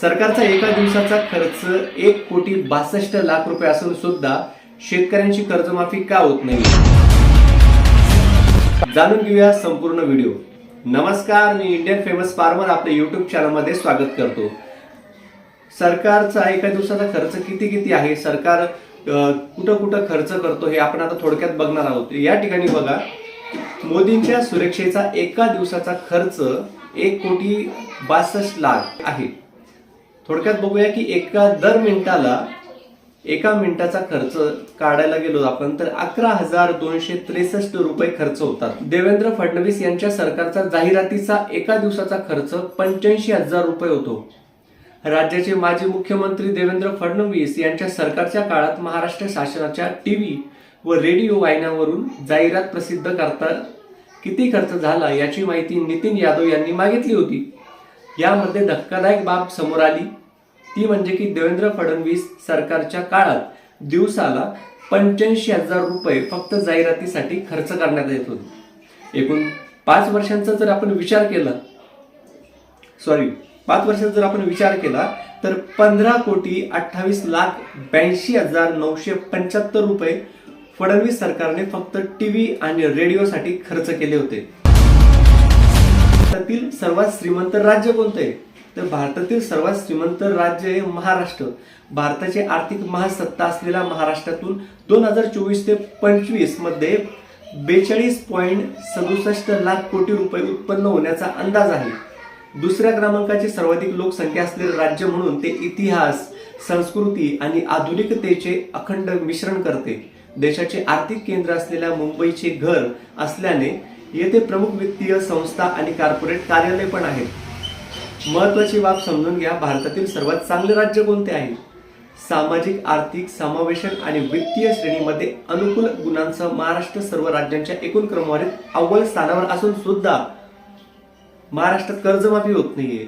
सरकारचा एका दिवसाचा खर्च एक कोटी बासष्ट लाख रुपये असून सुद्धा शेतकऱ्यांची कर्जमाफी का होत नाही? जाणून घेऊया संपूर्ण व्हिडिओ. नमस्कार मी इंडियन फेमस फार्मर आपल्या युट्यूब चॅनलमध्ये स्वागत करतो. सरकारचा एका दिवसाचा खर्च किती किती आहे? सरकार कुठं कुठं खर्च करतो हे आपण आता थोडक्यात बघणार आहोत. या ठिकाणी बघा मोदींच्या सुरक्षेचा एका दिवसाचा खर्च एक कोटी बासष्ट लाख आहे. थोडक्यात बघूया की एका दर मिनिटाला एका मिनिटाचा खर्च काढायला गेलो आपण तर अकरा हजार दोनशे त्रेसष्ट रुपये खर्च होतात. देवेंद्र फडणवीस यांच्या सरकारचा जाहिरातीचा एका दिवसाचा खर्च पंच्याऐंशी हजार रुपये होतो. राज्याचे माजी मुख्यमंत्री देवेंद्र फडणवीस यांच्या सरकारच्या काळात महाराष्ट्र शासनाच्या टीव्ही व रेडिओ वाहिन्यांवरून जाहिरात प्रसिद्ध करता किती खर्च झाला याची माहिती नितीन यादव यांनी मागितली होती. यामध्ये धक्कादायक बाब समोर आली. ती म्हणजे की देवेंद्र फडणवीस सरकारच्या काळात दिवसाला पंच्याऐंशी हजार रुपये फक्त जाहिरातीसाठी खर्च करण्यात येत होते. एकूण पाच वर्षांचा जर आपण विचार केला सॉरी पाच वर्षात जर आपण विचार केला तर पंधरा कोटी अठ्ठावीस लाख ब्याऐंशी हजार नऊशे पंच्याहत्तर रुपये फडणवीस सरकारने फक्त टी व्ही आणि रेडिओसाठी खर्च केले होते. त्यातील सर्वात श्रीमंत राज्य कोणतं आहे? तर भारतातील सर्वात श्रीमंत राज्य हे महाराष्ट्र. भारताची आर्थिक महासत्ता असलेल्या महाराष्ट्रातून दोन हजार चोवीस ते पंचवीसमध्ये बेचाळीस पॉईंट सदुसष्ट लाख कोटी रुपये उत्पन्न होण्याचा अंदाज आहे. दुसऱ्या क्रमांकाची सर्वाधिक लोकसंख्या असलेले राज्य म्हणून ते इतिहास संस्कृती आणि आधुनिकतेचे अखंड मिश्रण करते. देशाचे आर्थिक केंद्र असलेल्या मुंबईचे घर असल्याने येथे प्रमुख वित्तीय संस्था आणि कॉर्पोरेट कार्यालय पण आहेत. महत्वाची बाब समजून घ्या भारतातील सर्वात चांगले राज्य कोणते आहे? सामाजिक आर्थिक समावेशन आणि वित्तीय श्रेणीमध्ये अनुकूल गुणांसह महाराष्ट्र सर्व राज्यांच्या एकूण क्रमवारीत अव्वल स्थानावर असून सुद्धा महाराष्ट्रात कर्जमाफी होत नाहीये.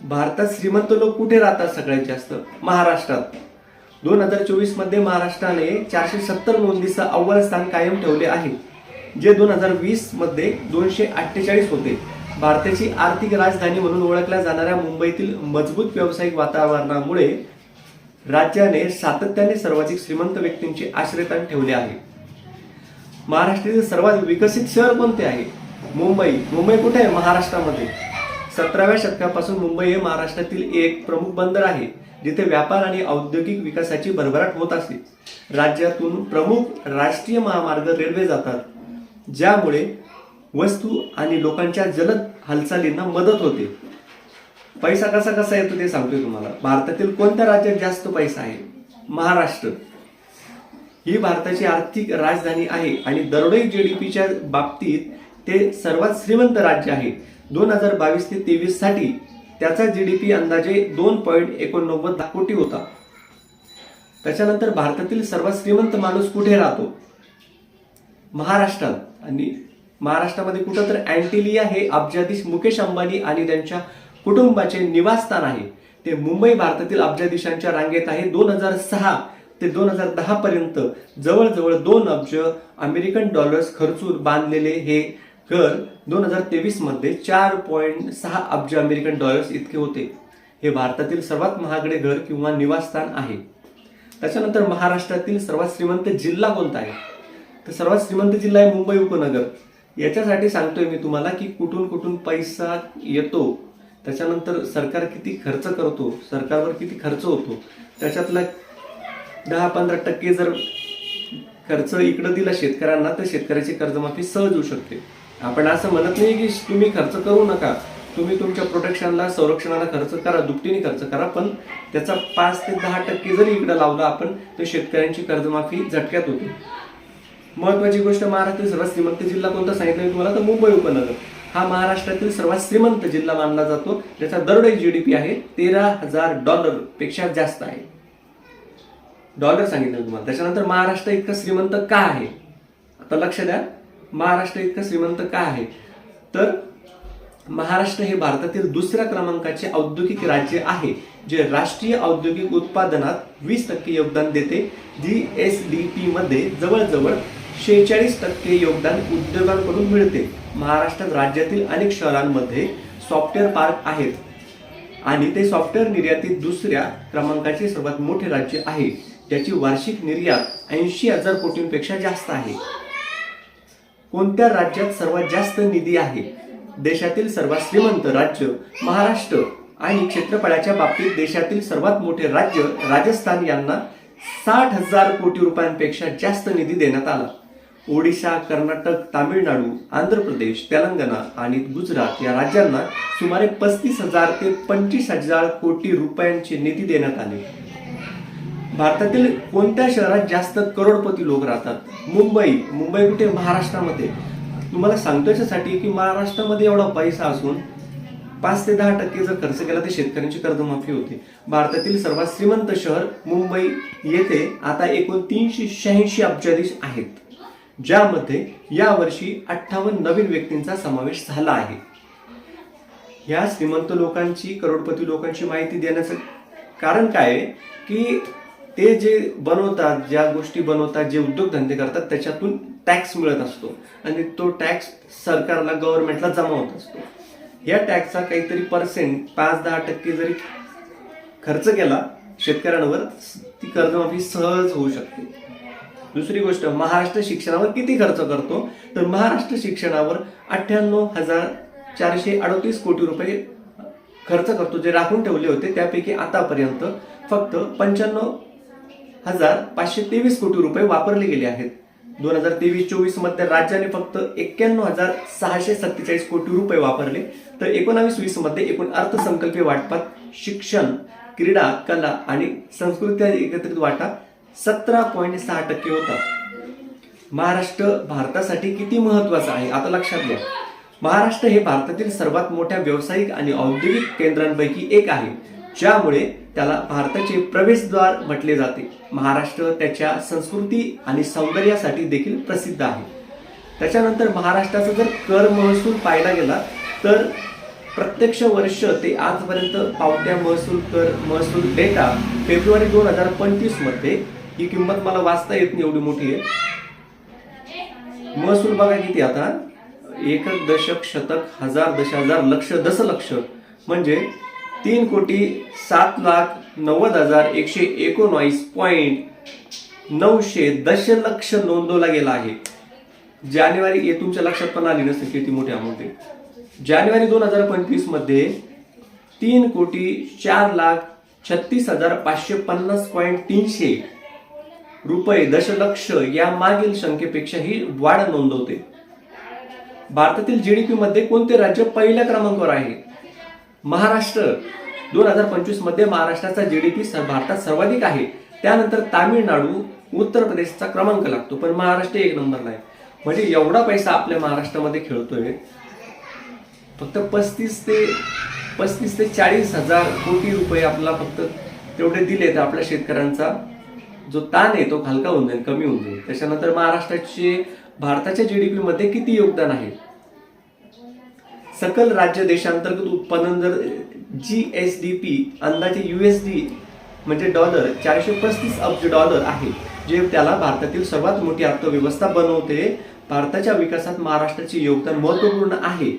भारतात श्रीमंत लोक कुठे राहतात सगळ्यात जास्त? महाराष्ट्रात. दोन हजार चोवीसमध्ये महाराष्ट्राने चारशे सत्तर नोंदीचं अव्वल स्थान कायम ठेवले आहे जे दोन हजार वीसमध्ये दोनशे अठ्ठेचाळीस होते. भारताची आर्थिक राजधानी म्हणून ओळखल्या जाणाऱ्या मुंबईतील मजबूत व्यावसायिक वातावरणामुळे राज्याने सातत्याने सर्वाधिक श्रीमंत व्यक्तींचे आश्रयस्थान ठेवले आहे. महाराष्ट्रातील सर्वात विकसित शहर कोणते आहे? मुंबई. मुंबई कुठे आहे? महाराष्ट्रामध्ये. सतराव्या शतकापासून मुंबई हे महाराष्ट्रातील एक प्रमुख बंदर आहे जिथे व्यापार आणि औद्योगिक विकासाची भरभराट होत असते. राज्यातून प्रमुख राष्ट्रीय महामार्ग रेल्वे जातात ज्यामुळे वस्तू आणि लोकांच्या जलद हालचालींना मदत होते. पैसा कसा कसा येतो ते सांगतोय तुम्हाला. भारतातील कोणत्या राज्यात जास्त पैसा आहे? महाराष्ट्र. ही भारताची आर्थिक राजधानी आहे आणि दरडोई जीडीपीच्या बाबतीत ते सर्वात श्रीमंत राज्य आहे. दोन हजार बावीस ते तेवीससाठी त्याचा जीडीपी अंदाजे दोन पॉईंट एकोणनव्वद कोटी होता. त्याच्यानंतर भारतातील सर्वात श्रीमंत माणूस कुठे राहतो? महाराष्ट्रात. आणि महाराष्ट्रामध्ये कुठं तर अँटिलिया हे अब्जाधीश मुकेश अंबानी आणि त्यांच्या कुटुंबाचे निवासस्थान आहे. ते मुंबई भारतातील अब्जाधीशांच्या रांगेत आहे. दोन हजार सहा ते दोन हजार दहा पर्यंत जवळजवळ दोन अब्ज अमेरिकन डॉलर्स खर्चून बांधलेले हे घर दोन हजार तेवीसमध्ये चार पॉईंट सहा अब्ज अमेरिकन डॉलर्स इतके होते. हे भारतातील सर्वात महागडे घर किंवा निवासस्थान आहे. त्याच्यानंतर महाराष्ट्रातील सर्वात श्रीमंत जिल्हा कोणता आहे? तर सर्वात श्रीमंत जिल्हा आहे मुंबई उपनगर. याच्यासाठी सांगतोय मी तुम्हाला की कुठून कुठून पैसा येतो त्याच्यानंतर सरकार किती खर्च करतो सरकारवर किती खर्च होतो त्याच्यातला दहा पंधरा टक्के जर खर्च इकडं दिला शेतकऱ्यांना तर शेतकऱ्याची कर्जमाफी सहज होऊ शकते. आपण असं म्हणत नाही की तुम्ही खर्च करू नका तुम्ही तुमच्या प्रोटेक्शनला संरक्षणाला खर्च करा दुपटीने खर्च करा पण त्याचा पाच ते दहा टक्के जरी इकडं लावला आपण तर शेतकऱ्यांची कर्जमाफी झटक्यात होते. महत्वाची गोष्ट महाराष्ट्रातील सर्वात श्रीमंत जिल्हा कोणता सांगितलं तुम्हाला? तर मुंबई उपनगर. हा महाराष्ट्रातील सर्वात श्रीमंत जिल्हा मानला जातो. ज्याचा दरडोई जीडीपी आहे तेरा हजार डॉलरपेक्षा जास्त आहे. डॉलर सांगितलं तुम्हाला. त्याच्यानंतर महाराष्ट्र इतकं श्रीमंत का आहे? आता लक्ष द्या. महाराष्ट्र इतकं श्रीमंत का आहे? तर महाराष्ट्र हे भारतातील दुसऱ्या क्रमांकाचे औद्योगिक राज्य आहे जे राष्ट्रीय औद्योगिक उत्पादनात वीस टक्के योगदान देते. जी एस डी पी मध्ये जवळजवळ शेहेचाळीस टक्के योगदान उद्योगांकडून मिळते. महाराष्ट्रात राज्यातील अनेक शहरांमध्ये सॉफ्टवेअर पार्क आहेत. आणि ते सॉफ्टवेअर निर्यातीत दुसऱ्या क्रमांकाचे सर्वात मोठे राज्य आहे. ज्याची वार्षिक निर्यात ऐंशी हजार कोटींपेक्षा जास्त आहे. कोणत्या राज्यात सर्वात जास्त निधी आहे? देशातील सर्वात श्रीमंत राज्य महाराष्ट्र आणि क्षेत्रफळाच्या बाबतीत देशातील सर्वात मोठे राज्य राजस्थान यांना साठ हजार कोटी रुपयांपेक्षा जास्त निधी देण्यात आला. ओडिशा कर्नाटक तामिळनाडू आंध्र प्रदेश तेलंगणा आणि गुजरात या राज्यांना सुमारे पस्तीस हजार ते पंचवीस हजार कोटी रुपयांचे निधी देण्यात आले. भारतातील कोणत्या शहरात जास्त करोडपती लोक राहतात? मुंबई मुंबई कुठे? महाराष्ट्रामध्ये. तुम्हाला सांगतो याच्यासाठी की महाराष्ट्रामध्ये एवढा पैसा असून पाच ते दहा टक्के जर खर्च केला तर शेतकऱ्यांची कर्जमाफी होते. भारतातील सर्वात श्रीमंत शहर मुंबई येथे आता एकूण तीनशे शहाऐंशी अब्जाधीश आहेत. ज्यामध्ये यावर्षी अठ्ठावन्न नवीन व्यक्तींचा समावेश झाला आहे. ह्या श्रीमंत लोकांची करोडपती लोकांची माहिती देण्याचं कारण काय आहे? की ते जे बनवतात ज्या गोष्टी बनवतात जे उद्योगधंदे करतात त्याच्यातून टॅक्स मिळत असतो. आणि तो टॅक्स सरकारला गव्हर्नमेंटला जमा होत असतो. या टॅक्सचा काहीतरी पर्सेंट पाच दहा टक्के जरी खर्च केला शेतकऱ्यांवर ती कर्जमाफी सहज होऊ शकते. दुसरी गोष्ट महाराष्ट्र शिक्षणावर किती खर्च करतो? तर महाराष्ट्र शिक्षणावर अठ्ठ्याण्णव हजार चारशे अडतीस कोटी रुपये खर्च करतो जे राखून ठेवले होते त्यापैकी आतापर्यंत फक्त पंच्याण्णव हजार पाचशे तेवीस कोटी रुपये वापरले गेले आहेत. दोन हजार तेवीस चोवीसमध्ये राज्याने फक्त एक्क्याण्णव हजार सहाशे सत्तेचाळीस कोटी रुपये वापरले. तर एकोणावीस वीसमध्ये एकूण अर्थसंकल्पीय वाटपात शिक्षण क्रीडा कला आणि संस्कृती एकत्रित वाटा सतरा पॉईंट सहा टक्के होता. महाराष्ट्र भारतासाठी किती महत्त्वाचा आहे? आता लक्षात घ्या. महाराष्ट्र हे भारतातील सर्वात मोठ्या व्यावसायिक आणि औद्योगिक केंद्रांपैकी एक आहे ज्यामुळे त्याला भारताचे प्रवेशद्वार म्हटले जाते. महाराष्ट्र त्याच्या संस्कृती आणि सौंदर्यासाठी देखील प्रसिद्ध आहे. त्याच्यानंतर महाराष्ट्राचा जर कर महसूल पाहिला गेला तर प्रत्यक्ष वर्ष ते आजपर्यंत पावत्या महसूल कर महसूल डेटा फेब्रुवारी दोन हजार पंचवीसमध्ये ही किंमत मला वाचता येत नाही एवढी मोठी आहे. महसूल बघा किती आता. एक दशक शतक हजार दश हजार लक्ष दशलक्ष म्हणजे तीन कोटी सात लाख नव्वद हजार एकशे एकोणावीस पॉईंट नऊशे दशलक्ष नोंदवला गेला आहे. जानेवारी हे तुमच्या लक्षात पण आली नसेल किती मोठी अमाऊंट आहे. जानेवारी दोन हजार पंचवीसमध्ये तीन कोटी चार लाख छत्तीस हजार पाचशे पन्नास पॉईंट तीनशे रुपये दशलक्ष या मागील संख्येपेक्षा ही वाढ नोंदवते. भारतातील जीडीपी मध्ये कोणते राज्य पहिल्या क्रमांकावर आहे? महाराष्ट्र. दोन हजार पंचवीसमध्ये महाराष्ट्राचा जीडीपी भारतात सर्वाधिक आहे. त्यानंतर तामिळनाडू उत्तर प्रदेशचा क्रमांक लागतो पण महाराष्ट्र एक नंबरला आहे. म्हणजे एवढा पैसा आपल्या महाराष्ट्रामध्ये खेळतोय. फक्त पस्तीस ते पस्तीस ते चाळीस हजार कोटी रुपये आपल्याला फक्त तेवढे दिले तर आपल्या शेतकऱ्यांचा. जो ताण आहे तो हलका होऊन जाईल कमी होऊन जाईल. त्याच्यानंतर महाराष्ट्राचे भारताच्या जीडीपी मध्ये किती योगदान आहे? सकल राज्य देशांतर्गत उत्पादन जर जी एस डी पी अंदाजे युएसडी म्हणजे डॉलर चारशे पस्तीस अब्ज डॉलर आहे जे त्याला भारतातील सर्वात मोठी अर्थव्यवस्था बनवते. भारताच्या विकासात महाराष्ट्राचे योगदान महत्त्वपूर्ण आहे.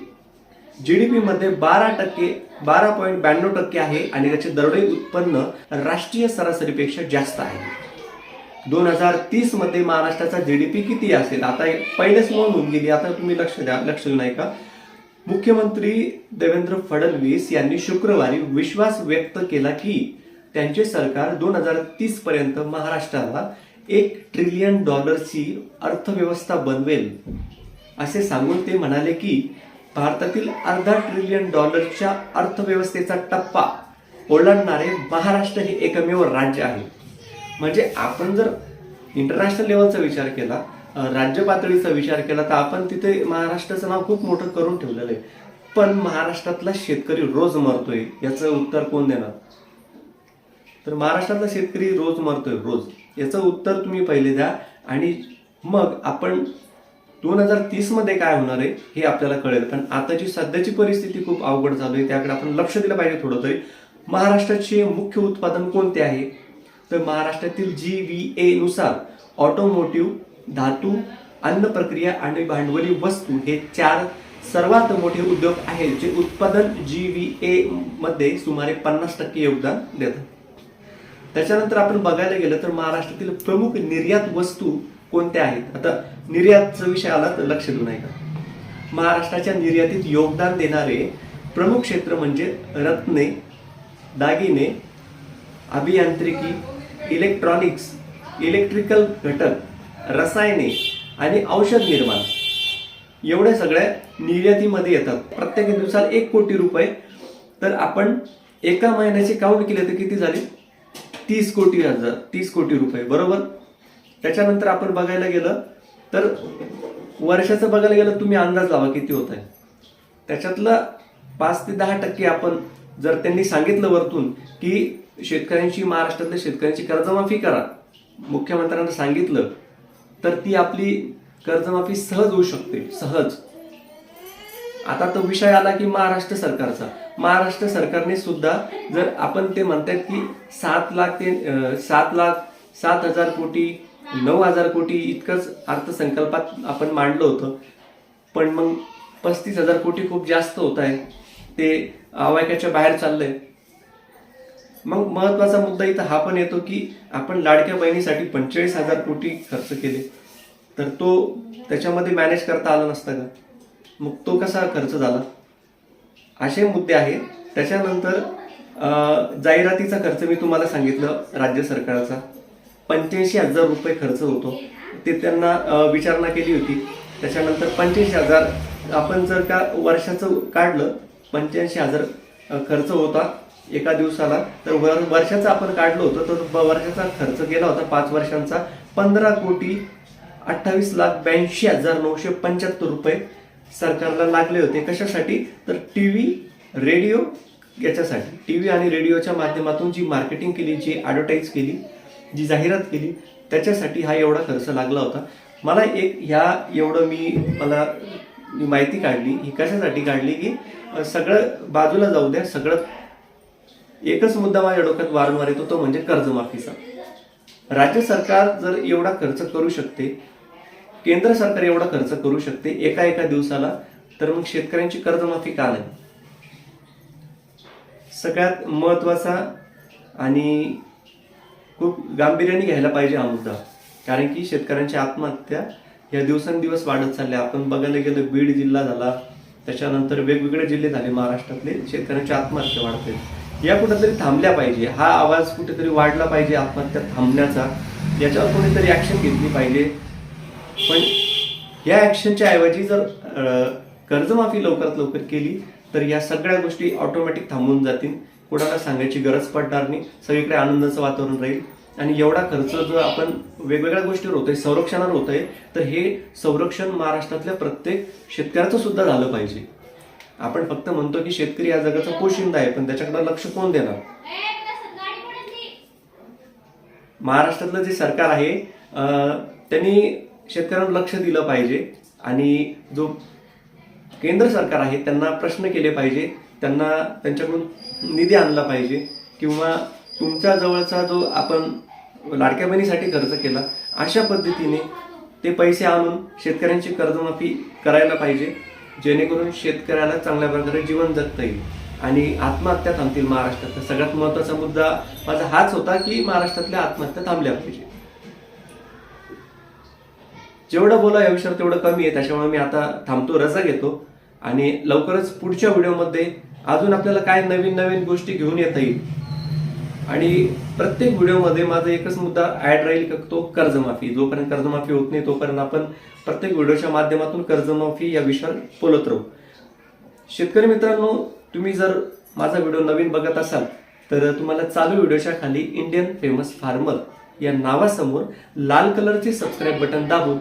जीडीपी मध्ये बारा टक्के बारा पॉईंट ब्याण्णव टक्के आहे आणि त्याचे दरडोई उत्पन्न राष्ट्रीय सरासरीपेक्षा जास्त आहे. दोन हजार तीसमध्ये महाराष्ट्राचा पी किती असेल? आता एक पहिलेच नोंद होऊन गेली. आता तुम्ही लक्ष द्या लक्ष नाही का मुख्यमंत्री देवेंद्र फडणवीस यांनी शुक्रवारी विश्वास व्यक्त केला की त्यांचे सरकार दोन हजार तीस पर्यंत महाराष्ट्राला एक ट्रिलियन डॉलरची अर्थव्यवस्था बनवेल. असे सांगून ते म्हणाले की भारतातील अर्धा ट्रिलियन डॉलरच्या अर्थव्यवस्थेचा टप्पा ओलांडणारे महाराष्ट्र हे एकमेव राज्य आहे. म्हणजे आपण जर इंटरनॅशनल लेवलचा विचार केला राज्य पातळीचा विचार केला तर आपण तिथे महाराष्ट्राचं नाव खूप मोठं करून ठेवलेलं आहे. पण महाराष्ट्रातला शेतकरी रोज मरतोय याचं उत्तर कोण देणार? तर महाराष्ट्रातला शेतकरी रोज मरतोय रोज. याचं उत्तर तुम्ही पहिले द्या आणि मग आपण दोन हजार तीसमध्ये काय होणार आहे हे आपल्याला कळेल. पण आताची सध्याची परिस्थिती खूप अवघड चालू आहे त्याकडे आपण लक्ष दिलं पाहिजे थोडं तरी. महाराष्ट्राचे मुख्य उत्पादन कोणते आहे? तर महाराष्ट्रातील जी व्ही ए नुसार ऑटोमोटिव्ह धातू अन्न प्रक्रिया आणि भांडवली वस्तू हे चार सर्वात मोठे उद्योग आहेत जे उत्पादन जी व्ही ए मध्ये सुमारे पन्नास टक्के योगदान देतात. त्याच्यानंतर आपण बघायला गेलं तर महाराष्ट्रातील प्रमुख निर्यात वस्तू कोणत्या आहेत? आता निर्यातचा विषय आला तर लक्ष देऊ नये का महाराष्ट्राच्या निर्यातीत योगदान देणारे प्रमुख क्षेत्र म्हणजे रत्ने दागिने अभियांत्रिकी इलेक्ट्रॉनिक्स इलेक्ट्रिकल घटक रसायने आणि औषध निर्माण. एवढ्या सगळ्या निर्यातीमध्ये येतात. प्रत्येक दिवसाला एक कोटी रुपये. तर आपण एका महिन्याचे काउंट केले तर किती झाले? तीस कोटी हजार तीस कोटी रुपये. बरोबर? त्याच्यानंतर आपण बघायला गेलं तर वर्षाचं बघायला गेलं तुम्ही अंदाज लावा किती होत आहे त्याच्यातलं पाच ते दहा टक्के आपण जर त्यांनी सांगितलं वरतून की शेतकऱ्यांची महाराष्ट्रातल्या शेतकऱ्यांची कर्जमाफी करा मुख्यमंत्र्यांना सांगितलं तर ती आपली कर्जमाफी सहज होऊ शकते सहज. आता तो विषय आला की महाराष्ट्र सरकारचा. महाराष्ट्र सरकारने सुद्धा जर आपण ते म्हणतात की सात लाख ते सात लाख सात हजार कोटी नऊ हजार कोटी इतकंच अर्थसंकल्पात आपण मांडलं होतं. पण मग पस्तीस हजार कोटी खूप जास्त होत आहे ते आवाक्याच्या बाहेर चाललंय. मग महत्त्वाचा मुद्दा इथं हा पण येतो की आपण लाडक्या बहिणीसाठी पंचेचाळीस हजार कोटी खर्च केले. तर तो त्याच्यामध्ये मॅनेज करता आला नसता का? मग तो कसा खर्च झाला? असे मुद्दे आहेत. त्याच्यानंतर जाहिरातीचा खर्च मी तुम्हाला सांगितलं राज्य सरकारचा. पंच्याऐंशी हजार रुपये खर्च होतो. ते त्यांना विचारणा केली होती. त्याच्यानंतर पंच्याऐंशी हजार आपण जर का वर्षाचं काढलं पंच्याऐंशी हजार खर्च होता एका दिवसाला. तर वर वर्षाचा आपण काढलं होतं तर ब- वर्षाचा खर्च गेला होता पाच वर्षांचा. पंधरा कोटी अठ्ठावीस लाख ब्याऐंशी हजार नऊशे पंच्याहत्तर रुपये सरकारला लागले होते. कशासाठी? तर टी व्ही रेडिओ याच्यासाठी. टी व्ही आणि रेडिओच्या माध्यमातून जी मार्केटिंग केली जी ॲडव्हर्टाईज केली जी जाहिरात केली त्याच्यासाठी हा एवढा खर्च लागला होता. मला एक ह्या एवढं मी मला माहिती काढली ही कशासाठी काढली की सगळं बाजूला जाऊ द्या सगळं एकच मुद्दा माझ्या डोक्यात वारंवार येतो तो म्हणजे कर्जमाफीचा. राज्य सरकार जर एवढा खर्च करू शकते केंद्र सरकार एवढा खर्च करू शकते एका एका दिवसाला तर मग शेतकऱ्यांची कर्जमाफी का नाही? सगळ्यात महत्त्वाचा आणि खूप गांभीर्याने घ्यायला पाहिजे हा मुद्दा. कारण की शेतकऱ्यांची आत्महत्या या दिवसेंदिवस वाढत चालल्या आपण बघायला गेलं बीड जिल्हा झाला. त्याच्यानंतर वेगवेगळे जिल्हे झाले महाराष्ट्रातले. शेतकऱ्यांची आत्महत्या वाढते. या कुठेतरी थांबल्या पाहिजे. हा आवाज कुठेतरी वाढला पाहिजे. आत्महत्या थांबण्याचा. याच्यावर कोणीतरी ऍक्शन घेतली पाहिजे. पण या ऍक्शनच्या ऐवजी जर कर्जमाफी लवकरात लवकर केली तर या सगळ्या गोष्टी ऑटोमॅटिक थांबून जातील. कोणाला सांगायची गरज पडणार नाही. सगळीकडे आनंदाचं वातावरण राहील. आणि एवढा खर्च जर आपण वेगवेगळ्या गोष्टीवर होतोय संरक्षणावर होतंय तर हे संरक्षण महाराष्ट्रातल्या प्रत्येक शेतकऱ्याचं सुद्धा झालं पाहिजे. आपण फक्त म्हणतो की शेतकरी या जगाचा पोशिंदा आहे पण त्याच्याकडे लक्ष कोण देणार? महाराष्ट्रातलं जे सरकार आहे त्यांनी शेतकऱ्यांवर लक्ष दिलं पाहिजे आणि जो केंद्र सरकार आहे त्यांना प्रश्न केले पाहिजे त्यांना त्यांच्याकडून निधी आणला पाहिजे किंवा तुमच्या जवळचा जो आपण लाडक्या बहिणीसाठी खर्च केला. अशा पद्धतीने ते पैसे आणून शेतकऱ्यांची कर्जमाफी करायला पाहिजे जेणेकरून शेतकऱ्याला चांगल्या प्रकारे जीवन जगता येईल. आणि आत्महत्या थांबतील महाराष्ट्रात. सगळ्यात महत्त्वाचा मुद्दा माझा हाच होता की महाराष्ट्रातल्या आत्महत्या थांबल्या पाहिजे. जेवढं बोला या विषयावर तेवढं कमी आहे. त्याच्यामुळे मी आता थांबतो रजा घेतो. आणि लवकरच पुढच्या व्हिडिओमध्ये अजून आपल्याला काय नवीन नवीन गोष्टी घेऊन येता येईल आणि प्रत्येक व्हिडिओमध्ये माझा एकच मुद्दा ऍड राहील का तो कर्जमाफी. जोपर्यंत कर्जमाफी होत नाही तोपर्यंत आपण प्रत्येक व्हिडिओच्या माध्यमातून कर्जमाफी या विषयावर बोलत राहू. शेतकरी मित्रांनो तुम्ही जर माझा व्हिडिओ नवीन बघत असाल तर तुम्हाला चालू व्हिडिओच्या खाली इंडियन फेमस फार्मर या नावासमोर लाल कलरचे सबस्क्राईब बटन दाबून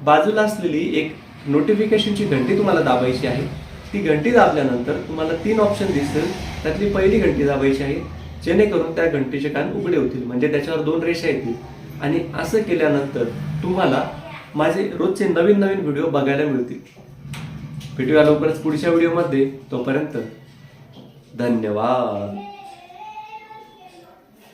बाजूला असलेली एक नोटिफिकेशनची घंटी तुम्हाला दाबायची आहे. ती घंटी दाबल्यानंतर तुम्हाला तीन ऑप्शन दिसतील त्यातली पहिली घंटी दाबायची आहे. जेणेकरून त्या घंटीचे कान उघडे होतील. म्हणजे त्याच्यावर दोन रेषा येतील. आणि असं केल्यानंतर तुम्हाला माझे रोजचे नवीन नवीन व्हिडिओ बघायला मिळतील. भेटूया लवकरच पुढच्या व्हिडिओमध्ये. तोपर्यंत धन्यवाद.